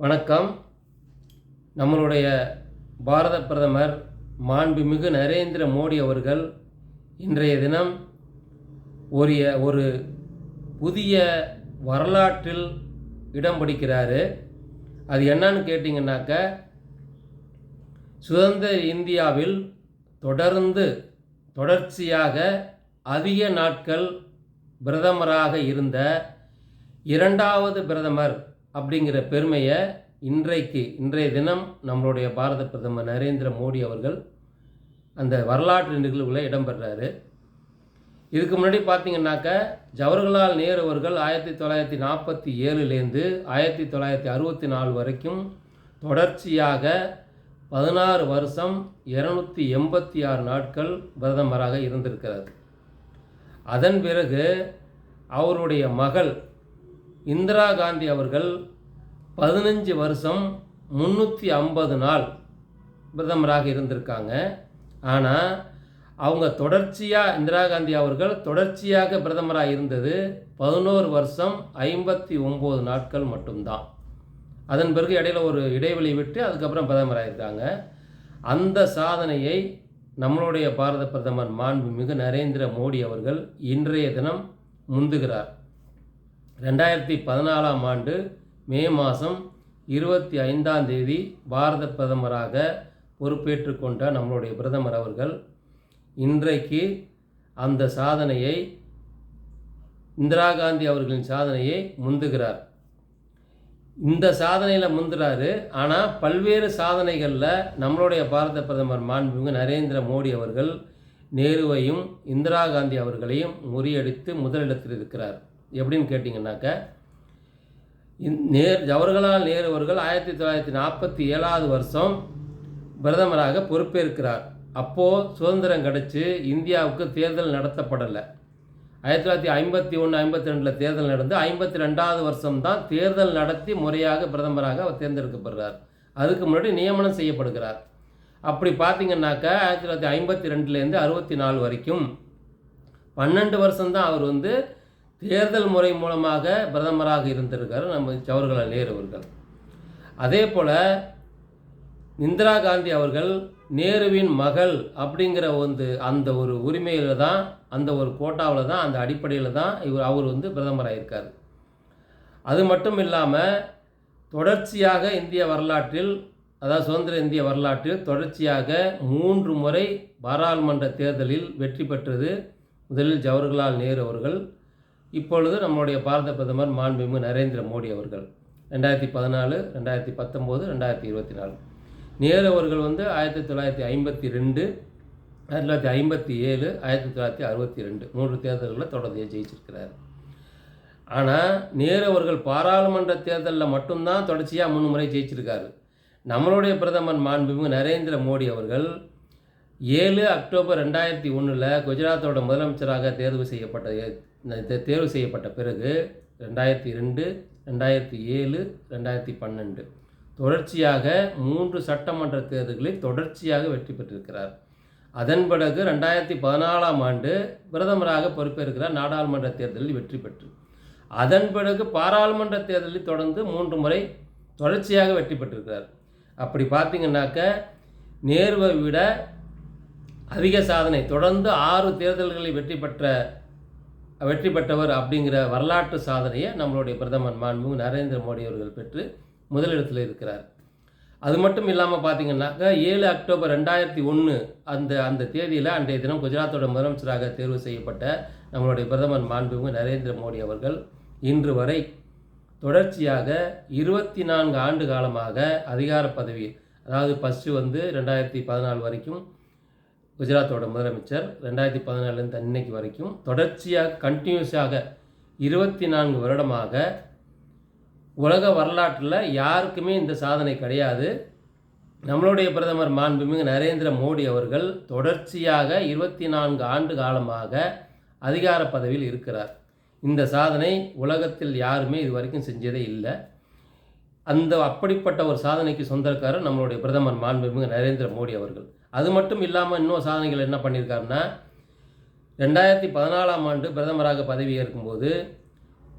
வணக்கம். நம்மளுடைய பாரத பிரதமர் மாண்புமிகு நரேந்திர மோடி அவர்கள் இன்றைய தினம் ஒரு ஒரு புதிய வரலாற்றில் இடம் பிடிக்கிறாரு. அது என்னன்னு கேட்டிங்கன்னாக்க சுதந்திர இந்தியாவில் தொடர்ந்து தொடர்ச்சியாக அதிக நாட்கள் பிரதமராக இருந்த இரண்டாவது பிரதமர் அப்படிங்கிற பெருமையை இன்றைக்கு இன்றைய தினம் நம்மளுடைய பாரத பிரதமர் நரேந்திர மோடி அவர்கள் அந்த வரலாற்று நிகழ்வுல இடம்பெறாரு. இதுக்கு முன்னாடி பார்த்தீங்கன்னாக்க ஜவஹர்லால் நேரு அவர்கள் ஆயிரத்தி தொள்ளாயிரத்தி நாற்பத்தி ஏழுலேருந்து ஆயிரத்தி தொள்ளாயிரத்தி அறுபத்தி நாலு வரைக்கும் தொடர்ச்சியாக பதினாறு வருஷம் இரநூத்தி எண்பத்தி ஆறு நாட்கள் பிரதமராக இருந்திருக்கிறார். அதன் பிறகு அவருடைய மகள் இந்திரா காந்தி அவர்கள் பதினஞ்சு வருஷம் முந்நூற்றி ஐம்பது நாள் பிரதமராக இருந்திருக்காங்க. ஆனால் அவங்க தொடர்ச்சியாக இந்திரா காந்தி அவர்கள் தொடர்ச்சியாக பிரதமராக இருந்தது பதினோரு வருஷம் ஐம்பத்தி ஒம்பது நாட்கள் மட்டும்தான். அதன் பிறகு இடையில ஒரு இடைவெளி விட்டு அதுக்கப்புறம் பிரதமராக இருக்காங்க. அந்த சாதனையை நம்மளுடைய பாரத பிரதமர் மாண்புமிகு நரேந்திர மோடி அவர்கள் இன்றைய தினம் முந்துகிறார். ரெண்டாயிரத்தி பதினாலாம் ஆண்டு மே மாதம் இருபத்தி ஐந்தாம் தேதி பாரத பிரதமராக பொறுப்பேற்று கொண்ட நம்மளுடைய பிரதமர் அவர்கள் இன்றைக்கு அந்த சாதனையை இந்திரா காந்தி அவர்களின் சாதனையை முந்துகிறார். இந்த சாதனையில் முந்துறாரு. ஆனால் பல்வேறு சாதனைகளில் நம்மளுடைய பாரத பிரதமர் மாண்புமிகு நரேந்திர மோடி அவர்கள் நேருவையும் இந்திரா காந்தி அவர்களையும் முறியடித்து முதலிடத்தில் இருக்கிறார். எப்படின்னு கேட்டிங்கன்னாக்க நேர் ஜவஹர்லால் நேரு அவர்கள் ஆயிரத்தி தொள்ளாயிரத்தி நாற்பத்தி ஏழாவது வருஷம் பிரதமராக பொறுப்பேற்கிறார். அப்போது சுதந்திரம் கிடச்சி இந்தியாவுக்கு தேர்தல் நடத்தப்படலை. ஆயிரத்தி தொள்ளாயிரத்தி ஐம்பத்தி ஒன்று ஐம்பத்தி ரெண்டில் தேர்தல் நடந்து ஐம்பத்தி ரெண்டாவது வருஷம் தான் தேர்தல் நடத்தி முறையாக பிரதமராக அவர் தேர்ந்தெடுக்கப்படுறார். அதுக்கு முன்னாடி நியமனம் செய்யப்படுகிறார். அப்படி பார்த்தீங்கன்னாக்கா ஆயிரத்தி தொள்ளாயிரத்தி ஐம்பத்தி ரெண்டுலேருந்து அறுபத்தி நாலு வரைக்கும் பன்னெண்டு வருஷம்தான் அவர் வந்து தேர்தல் முறை மூலமாக பிரதமராக இருந்திருக்கார் நம்ம ஜவஹர்லால் நேரு அவர்கள். அதே போல் இந்திரா காந்தி அவர்கள் நேருவின் மகள் அப்படிங்கிற வந்து அந்த ஒரு உரிமையில் தான் அந்த ஒரு கோட்டாவில் தான் அந்த அடிப்படையில் தான் இவர் அவர் வந்து பிரதமராக இருக்கார். அது மட்டும் இல்லாமல் தொடர்ச்சியாக இந்திய வரலாற்றில் அதாவது சுதந்திர இந்திய வரலாற்றில் தொடர்ச்சியாக மூன்று முறை பாராளுமன்ற தேர்தலில் வெற்றி பெற்றது முதலில் ஜவஹர்லால் நேரு அவர்கள். இப்பொழுது நம்மளுடைய பாரத பிரதமர் மாண்புமிகு நரேந்திர மோடி அவர்கள் ரெண்டாயிரத்தி பதினாலு ரெண்டாயிரத்தி பத்தொம்போது ரெண்டாயிரத்தி இருபத்தி நாலு. நேரு அவர்கள் வந்து ஆயிரத்தி தொள்ளாயிரத்தி ஐம்பத்தி ரெண்டு ஆயிரத்தி தொள்ளாயிரத்தி ஐம்பத்தி ஏழு ஆயிரத்தி தொள்ளாயிரத்தி அறுபத்தி ரெண்டு மூன்று தேர்தல்களில் தொடர்ந்து ஜெயிச்சிருக்கிறார். ஆனால் நேரு அவர்கள் பாராளுமன்ற தேர்தலில் மட்டும்தான் தொடர்ச்சியாக மூணு முறை ஜெயிச்சிருக்காரு. நம்மளுடைய பிரதமர் மாண்புமிகு நரேந்திர மோடி அவர்கள் ஏழு அக்டோபர் ரெண்டாயிரத்தி ஒன்றில் குஜராத்தோட முதலமைச்சராக தேர்வு செய்யப்பட்ட தேர்வு செய்யப்பட்ட பிறகு ரெண்டாயிரத்தி ரெண்டு ரெண்டாயிரத்தி ஏழு ரெண்டாயிரத்தி பன்னெண்டு. தொடர்ச்சியாக மூன்று சட்டமன்ற தேர்தல்களில் தொடர்ச்சியாக வெற்றி பெற்றிருக்கிறார். அதன் பிறகு ரெண்டாயிரத்தி பதினாலாம் ஆண்டு பிரதமராக பொறுப்பேற்கிறார் நாடாளுமன்ற தேர்தலில் வெற்றி பெற்று. அதன் பிறகு பாராளுமன்ற தேர்தலில் தொடர்ந்து மூன்று முறை தொடர்ச்சியாக வெற்றி பெற்றிருக்கிறார். அப்படி பார்த்தீங்கன்னாக்க நேருவை விட அதிக சாதனை. தொடர்ந்து ஆறு தேர்தல்களில் வெற்றி பெற்ற வெற்றி பெற்றவர் அப்படிங்கிற வரலாற்று சாதனையை நம்மளுடைய பிரதமர் மாண்புமிகு நரேந்திர மோடி அவர்கள் பெற்று முதலிடத்தில் இருக்கிறார். அது மட்டும் இல்லாமல் பார்த்தீங்கன்னாக்கா ஏழு அக்டோபர் ரெண்டாயிரத்தி ஒன்று அந்த அந்த தேதியில் அன்றைய தினம் குஜராத்தோட முதலமைச்சராக தேர்வு செய்யப்பட்ட நம்மளுடைய பிரதமர் மாண்புமிகு நரேந்திர மோடி அவர்கள் இன்று வரை தொடர்ச்சியாக இருபத்தி நான்கு ஆண்டு காலமாக அதிகார பதவி அதாவது ஃபஸ்ட்டு வந்து ரெண்டாயிரத்தி பதினாலு வரைக்கும் குஜராத்தோட முதலமைச்சர் ரெண்டாயிரத்தி பதினாலுலேருந்து இன்னைக்கு வரைக்கும் தொடர்ச்சியாக கண்டினியூஸாக இருபத்தி நான்கு வருடமாக உலக வரலாற்றில் யாருக்குமே இந்த சாதனை கிடையாது. நம்மளுடைய பிரதமர் மாண்புமிகு நரேந்திர மோடி அவர்கள் தொடர்ச்சியாக இருபத்தி நான்கு ஆண்டு காலமாக அதிகார பதவியில் இருக்கிறார். இந்த சாதனை உலகத்தில் யாருமே இது வரைக்கும் செஞ்சதே இல்லை. அந்த அப்படிப்பட்ட ஒரு சாதனைக்கு சொந்தக்காரர் நம்மளுடைய பிரதமர் மாண்புமிகு நரேந்திர மோடி அவர்கள். அது மட்டும் இல்லாமல் இன்னும் சாதனைகள் என்ன பண்ணியிருக்காருன்னா ரெண்டாயிரத்தி பதினாலாம் ஆண்டு பிரதமராக பதவி ஏற்கும்போது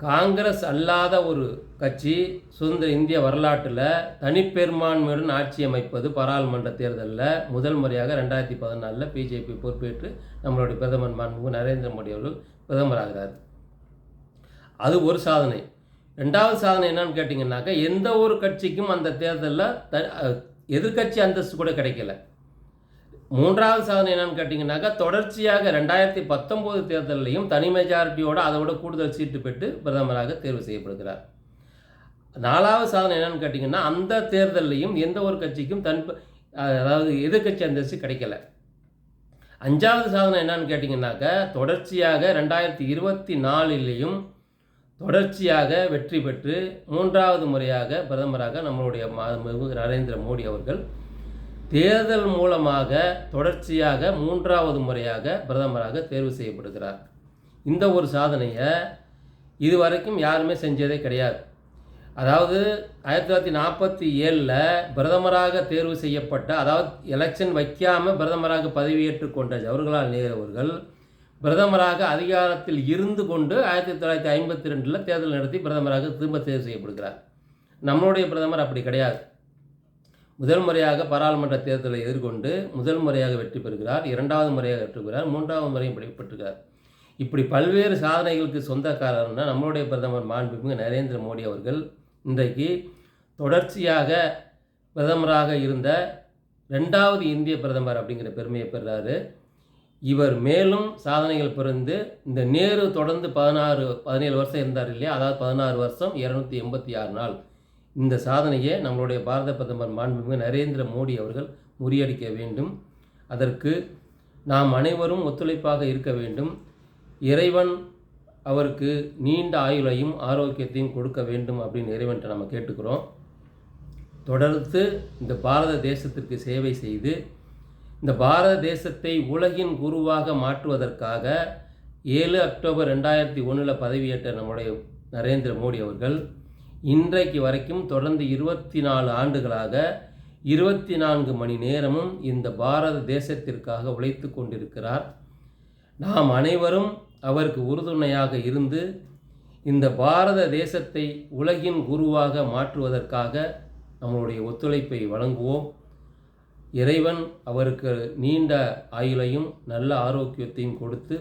காங்கிரஸ் அல்லாத ஒரு கட்சி சுதந்திர இந்திய வரலாற்றில் தனிப்பெரும்பான்மையுடன் ஆட்சி அமைப்பது பாராளுமன்ற தேர்தலில் முதல் முறையாக ரெண்டாயிரத்தி பதினாலில் பிஜேபி பொறுப்பேற்று நம்மளுடைய பிரதமர் மாண்புமிகு நரேந்திர மோடி அவர்கள் பிரதமராகிறார். அது ஒரு சாதனை. ரெண்டாவது சாதனை என்னன்னு கேட்டிங்கன்னாக்கா எந்த ஒரு கட்சிக்கும் அந்த தேர்தலில் த எதிர்க்கட்சி அந்தஸ்து கூட கிடைக்கல. மூன்றாவது சாதனை என்னன்னு கேட்டிங்கனாக்கா தொடர்ச்சியாக ரெண்டாயிரத்தி பத்தொம்போது தேர்தலையும் தனி மெஜாரிட்டியோட அதை விட கூடுதல் சீட்டு பெற்று பிரதமராக தேர்வு செய்யப்படுகிறார். நாலாவது சாதனை என்னன்னு கேட்டிங்கன்னா அந்த தேர்தலையும் எந்த ஒரு கட்சிக்கும் தன் அதாவது எதிர்க்கட்சி அந்தஸ்து கிடைக்கல. அஞ்சாவது சாதனை என்னன்னு கேட்டிங்கன்னாக்கா தொடர்ச்சியாக ரெண்டாயிரத்தி இருபத்தி நாலுலேயும் தொடர்ச்சியாக வெற்றி பெற்று மூன்றாவது முறையாக பிரதமராக நம்மளுடைய நரேந்திர மோடி அவர்கள் தேர்தல் மூலமாக தொடர்ச்சியாக மூன்றாவது முறையாக பிரதமராக தேர்வு செய்யப்படுகிறார். இந்த ஒரு சாதனையை இதுவரைக்கும் யாருமே செஞ்சதே கிடையாது. அதாவது ஆயிரத்தி தொள்ளாயிரத்தி நாற்பத்தி ஏழில் பிரதமராக தேர்வு செய்யப்பட்ட அதாவது எலெக்ஷன் வைக்காமல் பிரதமராக பதவியேற்று கொண்ட ஜவஹர்லால் நேரு அவர்கள் பிரதமராக அதிகாரத்தில் இருந்து கொண்டு ஆயிரத்தி தொள்ளாயிரத்தி ஐம்பத்தி ரெண்டில் தேர்தல் நடத்தி பிரதமராக திரும்ப தேர்வு செய்யப்படுகிறார். நம்மளுடைய பிரதமர் அப்படி கிடையாது. முதல் முறையாக பாராளுமன்ற தேர்தலை எதிர்கொண்டு முதல் முறையாக வெற்றி பெறுகிறார் இரண்டாவது முறையாக வெற்றி பெறுகிறார் மூன்றாவது முறையும் பெற்றுகிறார் இப்படி பல்வேறு சாதனைகளுக்கு சொந்தக்காரர்னா நம்மளுடைய பிரதமர் மாண்புமிகு நரேந்திர மோடி அவர்கள் இன்றைக்கு தொடர்ச்சியாக பிரதமராக இருந்த ரெண்டாவது இந்திய பிரதமர் அப்படிங்கிற பெருமையை பெறுறாரு. இவர் மேலும் சாதனைகள் பிறந்து இந்த நேரு தொடர்ந்து பதினாறு பதினேழு வருஷம் இருந்தார் இல்லையா? அதாவது பதினாறு வருஷம் இரநூத்தி எண்பத்தி ஆறு நாள். இந்த சாதனையை நம்மளுடைய பாரத பிரதமர் மாண்புமிகு நரேந்திர மோடி அவர்கள் முறியடிக்க வேண்டும். அதற்கு நாம் அனைவரும் ஒத்துழைப்பாக இருக்க வேண்டும். இறைவன் அவருக்கு நீண்ட ஆயுளையும் ஆரோக்கியத்தையும் கொடுக்க வேண்டும் அப்படின்னு இறைவன்கிட்ட நம்ம கேட்டுக்கிறோம். தொடர்ந்து இந்த பாரத தேசத்திற்கு சேவை செய்து இந்த பாரத தேசத்தை உலகின் குருவாக மாற்றுவதற்காக ஏழு அக்டோபர் ரெண்டாயிரத்தி ஒன்றில் பதவியேற்ற நம்முடைய நரேந்திர மோடி அவர்கள் இன்றைக்கு வரைக்கும் தொடர்ந்து இருபத்தி நாலு ஆண்டுகளாக இருபத்தி நான்கு மணி நேரமும் இந்த பாரத தேசத்திற்காக உழைத்து கொண்டிருக்கிறார். நாம் அனைவரும் அவருக்கு உறுதுணையாக இருந்து இந்த பாரத தேசத்தை உலகின் குருவாக மாற்றுவதற்காக நம்மளுடைய ஒத்துழைப்பை வழங்குவோம். இறைவன் அவருக்கு நீண்ட ஆயுளையும் நல்ல ஆரோக்கியத்தையும் கொடுத்து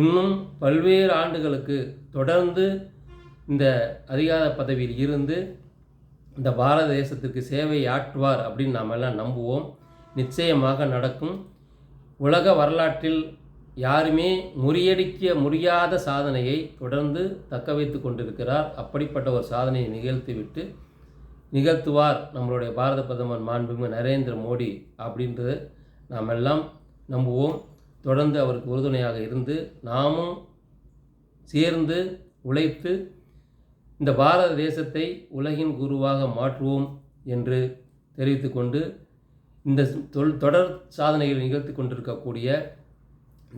இன்னும் பல்வேறு ஆண்டுகளுக்கு தொடர்ந்து இந்த அதிகார பதவியில் இருந்து இந்த பாரத தேசத்திற்கு சேவை ஆற்றுவார் அப்படின்னு நாம் எல்லாம் நம்புவோம். நிச்சயமாக நடக்கும். உலக வரலாற்றில் யாருமே முறியடிக்க முடியாத சாதனையை தொடர்ந்து தக்க வைத்து கொண்டிருக்கிறார். அப்படிப்பட்ட ஒரு சாதனையை நிகழ்த்திவிட்டு நிகழ்த்துவார் நம்மளுடைய பாரத பிரதமர் மாண்புமிகு நரேந்திர மோடி அப்படின்றது நாம் எல்லாம் நம்புவோம். தொடர்ந்து அவருக்கு உறுதுணையாக இருந்து நாமும் சேர்ந்து உழைத்து இந்த பாரத தேசத்தை உலகின் குருவாக மாற்றுவோம் என்று தெரிவித்துக்கொண்டு இந்த தொல் தொடர் சாதனைகள் நிகழ்த்தி கொண்டிருக்கக்கூடிய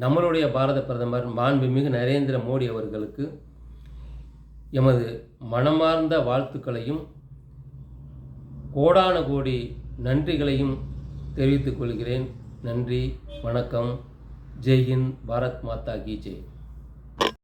நம்மளுடைய பாரத பிரதமர் மாண்புமிகு நரேந்திர மோடி அவர்களுக்கு எமது மனமார்ந்த வாழ்த்துக்களையும் கோடான கோடி நன்றிகளையும் தெரிவித்துக் கொள்கிறேன். நன்றி வணக்கம். ஜெய்ஹிந்த் பாரத் மாதா கி ஜெய்.